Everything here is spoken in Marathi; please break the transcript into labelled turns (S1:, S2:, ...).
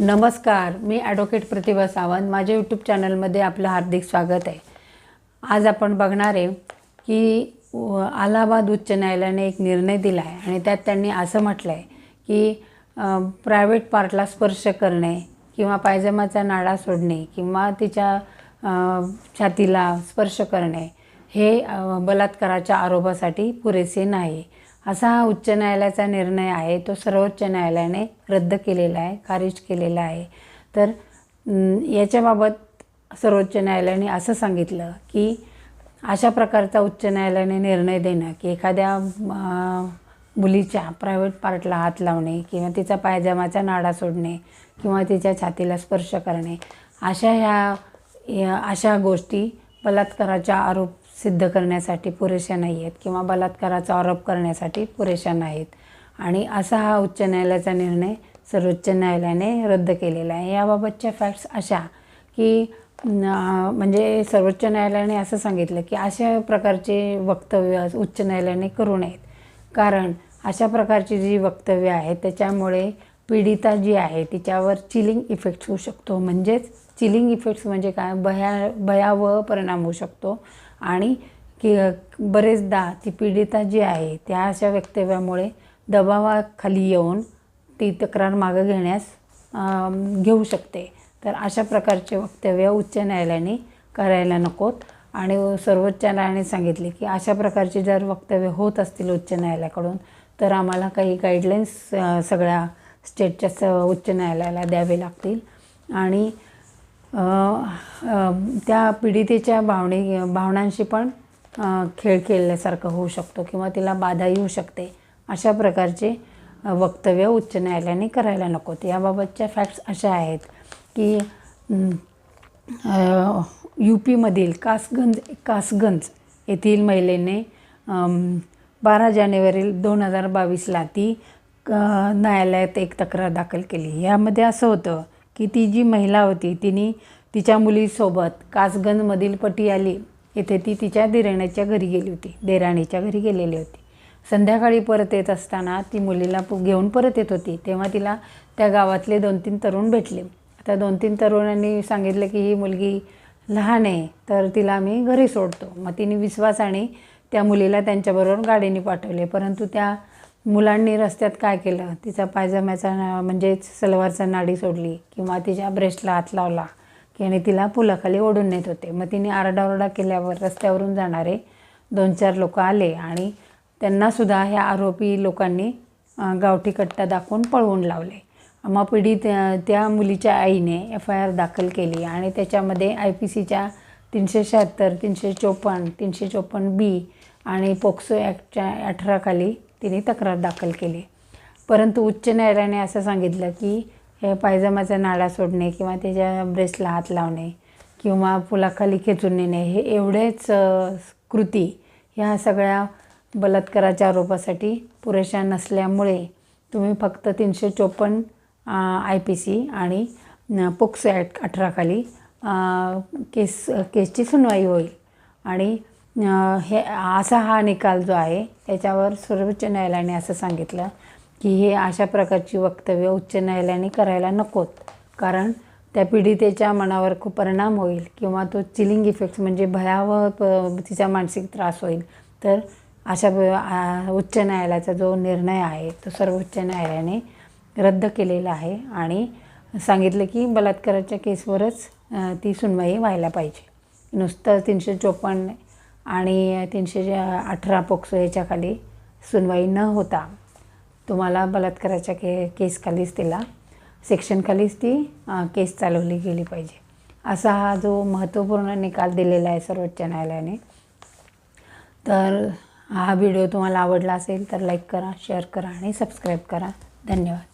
S1: नमस्कार मी ॲडव्होकेट प्रतिभा सावंत. माझ्या यूट्यूब चॅनलमध्ये आपलं हार्दिक स्वागत आहे. आज आपण बघणार आहे की अलाहाबाद उच्च न्यायालयाने एक निर्णय दिला आहे आणि त्यात त्यांनी असं म्हटलं आहे की प्रायव्हेट पार्टला स्पर्श करणे किंवा पायजमाचा नाडा सोडणे किंवा तिच्या छातीला स्पर्श करणे हे बलात्काराच्या आरोपासाठी पुरेसे नाही. असा हा उच्च न्यायालयाचा निर्णय आहे तो सर्वोच्च न्यायालयाने रद्द केलेला आहे खारिज केलेला आहे. तर याच्याबाबत सर्वोच्च न्यायालयाने असं सांगितलं की अशा प्रकारचा उच्च न्यायालयाने निर्णय देणं की एखाद्या मुलीच्या प्रायव्हेट पार्टला हात लावणे किंवा तिचा पायजमाचा नाडा सोडणे किंवा तिच्या छातीला स्पर्श करणे अशा ह्या अशा गोष्टी बलात्काराचा आरोप सिद्ध करण्यासाठी पुरेशा नाही आहेत किंवा बलात्काराचा आरोप करण्यासाठी पुरेशा नाहीत आणि असा हा उच्च न्यायालयाचा निर्णय सर्वोच्च न्यायालयाने रद्द केलेला आहे. याबाबतच्या फॅक्ट्स अशा की म्हणजे सर्वोच्च न्यायालयाने असं सांगितलं की अशा प्रकारचे वक्तव्य उच्च न्यायालयाने करू नयेत. कारण अशा प्रकारची जी वक्तव्य आहेत त्याच्यामुळे पीडिता जी आहे तिच्यावर चिलिंग इफेक्ट होऊ शकतो. म्हणजेच चिलिंग इफेक्ट्स म्हणजे काय? भया भयावह परिणाम होऊ शकतो. आणि की बरेचदा ती पीडिता जी आहे त्या अशा वक्तव्यामुळे दबावाखाली येऊन ती तक्रार मागं घेण्यास घेऊ शकते. तर अशा प्रकारचे वक्तव्य उच्च न्यायालयाने करायला नकोत. आणि सर्वोच्च न्यायालयाने सांगितले की अशा प्रकारचे जर वक्तव्य होत असतील उच्च न्यायालयाकडून तर आम्हाला काही गाईडलाईन्स सगळ्या स्टेटच्या स उच्च न्यायालयाला द्यावे लागतील. आणि त्या पीडितेच्या भावने भावनांशी पण खेळ खेळल्यासारखं होऊ शकतो किंवा तिला बाधा येऊ शकते अशा प्रकारचे वक्तव्य उच्च न्यायालयाने करायला नकोत याबाबतच्या फॅक्ट्स अशा आहेत की यू पीमधील कासगंज कासगंज येथील महिलेने बारा जानेवारी दोन हजार बावीसला ती न्यायालयात एक तक्रार दाखल केली. यामध्ये असं होतं की ती जी महिला होती तिने तिच्या मुलीसोबत कासगंजमधील पटियाली येथे ती तिच्या दिराण्याच्या घरी गेली होती देराणीच्या घरी गेलेली होती. संध्याकाळी परत येत असताना ती मुलीला घेऊन परत येत होती. तेव्हा तिला त्या गावातले दोन तीन तरुण भेटले. आता दोन तीन तरुणांनी सांगितलं की ही मुलगी लहान आहे तर तिला आम्ही घरी सोडतो. मग तिने विश्वासाने त्या मुलीला त्यांच्याबरोबर गाडीने पाठवले. परंतु त्या मुलांनी रस्त्यात काय केलं? तिचा पायजम्याचा म्हणजेच सलवारचा नाडी सोडली किंवा तिच्या ब्रेस्टला हात लावला की आणि तिला पुलाखाली ओढून नेत होते. मग तिने आरडाओरडा केल्यावर रस्त्यावरून जाणारे दोन चार लोक आले आणि त्यांनासुद्धा ह्या आरोपी लोकांनी गावठी कट्टा दाखवून पळवून लावले. मग पीडित त्या मुलीच्या आईने एफ आय आर दाखल केली आणि त्याच्यामध्ये आय पी सीच्या तीनशे शहात्तर तीनशे चोपन्न तीनशे चोपन्न बी आणि पोक्सो ॲक्टच्या अठराखाली तिने तक्रार दाखल केली. परंतु उच्च न्यायालयाने असं सांगितलं की हे पायजमाचा नाडा सोडणे किंवा त्याच्या ब्रेसला हात लावणे किंवा पुलाखाली खेचून नेणे हे एवढेच कृती ह्या सगळ्या बलात्काराच्या आरोपासाठी पुरेशा नसल्यामुळे तुम्ही फक्त तीनशे चोपन्न आय पी सी आणि पोक्सो ॲक्ट अठराखाली केस केसची सुनवाई होईल आणि हे असा हा निकाल जो आहे त्याच्यावर सर्वोच्च न्यायालयाने असं सांगितलं की हे अशा प्रकारची वक्तव्य उच्च न्यायालयाने करायला नकोत. कारण त्या पीडितेच्या मनावर खूप परिणाम होईल किंवा तो चिलिंग इफेक्ट्स म्हणजे भयावह तिचा मानसिक त्रास होईल. तर अशा उच्च न्यायालयाचा जो निर्णय आहे तो सर्वोच्च न्यायालयाने रद्द केलेला आहे आणि सांगितलं की बलात्काराच्या केसवरच ती सुनवाई व्हायला पाहिजे. नुसतं तीनशे चोपन्न आणि तीनशे अठरा पोक्सो याच्याखाली सुनवाई न होता तुम्हाला बलात्काराच्या के केसखालीच तिला सेक्शनखालीच ती केस चालवली गेली पाहिजे. असा हा जो महत्त्वपूर्ण निकाल दिलेला आहे सर्वोच्च न्यायालयाने. तर हा व्हिडिओ तुम्हाला आवडला असेल तर लाईक करा शेअर करा आणि सबस्क्राईब करा. धन्यवाद.